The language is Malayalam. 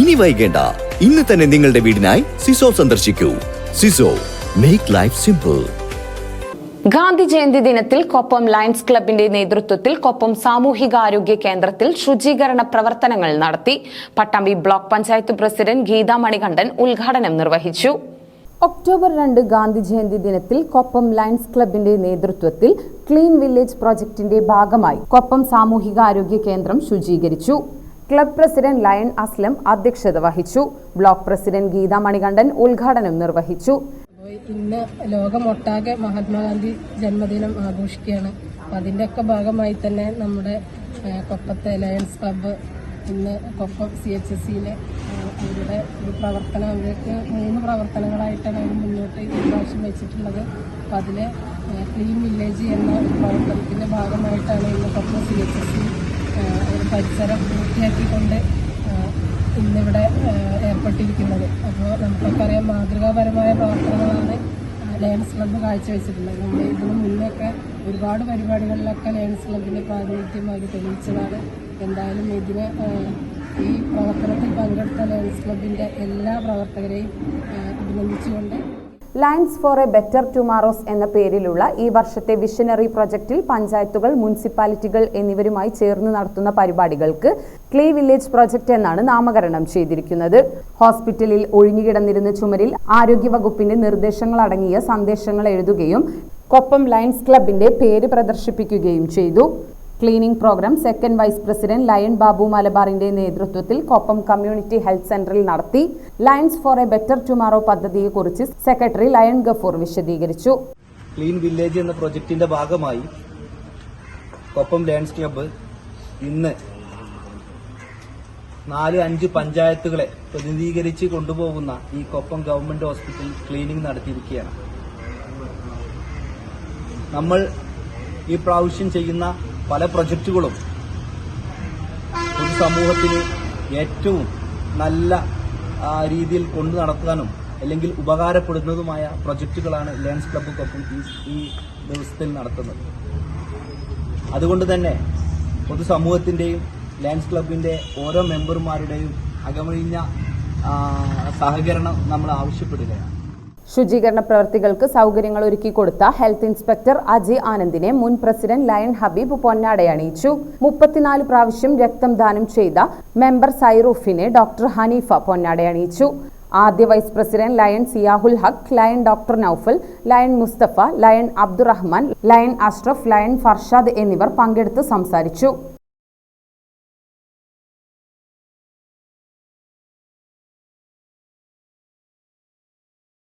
ഇനി വൈകേണ്ട. ഇന്ന് തന്നെ നിങ്ങളുടെ വീടിനായി സിസോ സന്ദർശിക്കൂ. സിസോ make life simple Gandhi Jayanti ദിനത്തിൽ കൊപ്പം ലയൺസ് ക്ലബിന്റെ നേതൃത്വത്തിൽ കൊപ്പം സാമൂഹികാരോഗ്യ കേന്ദ്രത്തിൽ ശുചീകരണ പ്രവർത്തനങ്ങൾ നടത്തി പട്ടാമ്പി ബ്ലോക്ക് പഞ്ചായത്ത് പ്രസിഡന്റ് ഗീതാ മണികണ്ഠൻ ഉദ്ഘാടനം നിർവഹിച്ചു. ഒക്ടോബർ രണ്ട് ഗാന്ധി ജയന്തി ദിനത്തിൽ കൊപ്പം ലയൺസ് ക്ലബിന്റെ നേതൃത്വത്തിൽ ക്ലീൻ വില്ലേജ് പ്രോജക്ടിന്റെ ഭാഗമായി കൊപ്പം സാമൂഹികാരോഗ്യ കേന്ദ്രം ശുചീകരിച്ചു. ക്ലബ് പ്രസിഡന്റ് ലയൺ അസ്ലം അധ്യക്ഷത വഹിച്ചു. ബ്ലോക്ക് പ്രസിഡന്റ് ഗീതാ മണികണ്ഠൻ ഉദ്ഘാടനം നിർവഹിച്ചു. ഇന്ന് ലോകമൊട്ടാകെ മഹാത്മാഗാന്ധി ജന്മദിനം ആഘോഷിക്കുകയാണ്. അതിന്റെയൊക്കെ ഭാഗമായി തന്നെ നമ്മുടെ കൊപ്പത്തെ ലയൺസ് ക്ലബ്ബ് ഇന്ന് കൊപ്പം സി എച്ച് എസ് സിയിലെ അവരുടെ ഒരു പ്രവർത്തനം അവർക്ക് മൂന്ന് പ്രവർത്തനങ്ങളായിട്ടാണ് അവർ മുന്നോട്ട് പ്രാവശ്യം വെച്ചിട്ടുള്ളത്. അപ്പം അതിൽ ക്ലീൻ വില്ലേജ് എന്ന പ്രവർത്തനത്തിന്റെ ഭാഗമായിട്ടാണ് ഇന്ന് Koppam C H S C ഒരു പരിസരം വൃത്തിയാക്കിക്കൊണ്ട് ആ, ഇന്നിവിടെ ഏർപ്പെട്ടിരിക്കുന്നത്. അപ്പോൾ നമുക്കൊക്കെ അറിയാം മാതൃകാപരമായ പ്രവർത്തനങ്ങളാണ് ലയൺസ് ക്ലബ്ബ് കാഴ്ചവെച്ചിട്ടുള്ളത്. നമ്മൾ ഇതിന് മുന്നൊക്കെ ഒരുപാട് പരിപാടികളിലൊക്കെ ലയൺസ് ക്ലബിന്റെ പ്രാതിനിധ്യം അവർ തെളിയിച്ചതാണ്. എന്തായാലും ഇതിന് ഈ പ്രവർത്തനത്തിൽ പങ്കെടുത്ത ലയൺസ് ക്ലബിന്റെ എല്ലാ പ്രവർത്തകരെയും അഭിനന്ദിച്ചുകൊണ്ട് Lions for a better tomorrows എന്ന പേരിലുള്ള ഈ വർഷത്തെ വിഷനറി പ്രൊജക്ടിൽ പഞ്ചായത്തുകൾ മുനിസിപ്പാലിറ്റികൾ എന്നിവരുമായി ചേർന്ന് നടത്തുന്ന പരിപാടികൾക്ക് ക്ലേ വില്ലേജ് പ്രൊജക്ട് എന്നാണ് നാമകരണം ചെയ്തിരിക്കുന്നത്. ഹോസ്പിറ്റലിൽ ഒഴിഞ്ഞുകിടന്നിരുന്ന ചുമരിൽ ആരോഗ്യവകുപ്പിന്റെ നിർദ്ദേശങ്ങൾ അടങ്ങിയ സന്ദേശങ്ങൾ എഴുതുകയും കൊപ്പം ലയൻസ് ക്ലബിന്റെ പേര് പ്രദർശിപ്പിക്കുകയും ചെയ്തു. Cleaning programme second vice president Lion Babu മലബാറിന്റെ നേതൃത്വത്തിൽ കൊപ്പം കമ്മ്യൂണിറ്റി ഹെൽത്ത് സെന്ററിൽ നടത്തി. Lions for a better tomorrow പദ്ധതിയെക്കുറിച്ച് സെക്രട്ടറി ലയൺ ഗഫൂർ വിശദീകരിച്ചു. ക്ലീൻ വില്ലേജ് എന്ന പ്രൊജക്ടിന്റെ ഭാഗമായി കൊപ്പം ലയൺസ് ക്ലബ്ബ് ഇന്ന് നാല് അഞ്ച് പഞ്ചായത്തുകളെ പ്രതിനിധീകരിച്ച് കൊണ്ടുപോകുന്ന ഈ കൊപ്പം ഗവൺമെന്റ് ഹോസ്പിറ്റൽ ക്ലീനിംഗ് നടത്തിയിരിക്കുകയാണ്. നമ്മൾ ഈ പ്രാവശ്യം ചെയ്യുന്ന പല പ്രൊജക്റ്റുകളും പൊതുസമൂഹത്തിന് ഏറ്റവും നല്ല രീതിയിൽ കൊണ്ടു നടത്താനും അല്ലെങ്കിൽ ഉപകാരപ്പെടുന്നതുമായ പ്രൊജക്റ്റുകളാണ് ലയൺസ് ക്ലബ്ബുക്കൊപ്പം ഈ ഈ ദിവസത്തിൽ നടത്തുന്നത്. അതുകൊണ്ട് തന്നെ പൊതുസമൂഹത്തിന്റെയും ലയൺസ് ക്ലബിന്റെ ഓരോ മെമ്പർമാരുടെയും അകമഴിഞ്ഞ സഹകരണം നമ്മൾ ആവശ്യപ്പെടുകയാണ്. ശുചീകരണ പ്രവർത്തികൾക്ക് സൗകര്യങ്ങൾ ഒരുക്കി കൊടുത്ത ഹെൽത്ത് ഇൻസ്പെക്ടർ അജയ് ആനന്ദിനെ മുൻ പ്രസിഡന്റ് ലയൺ ഹബീബ് പൊന്നാടയണിയിച്ചു മുപ്പത്തിനാല് പ്രാവശ്യം രക്തം ദാനം ചെയ്ത മെമ്പർ സൈറൂഫിനെ ഡോക്ടർ ഹനീഫ പൊന്നാടയണിയിച്ചു ആദ്യ vice president Lion Siyahul Haq Lion doctor Noufal Lion Musthafa Lion Abdurahman Lion Ashraf Lion Farshad എന്നിവർ പങ്കെടുത്ത് സംസാരിച്ചു.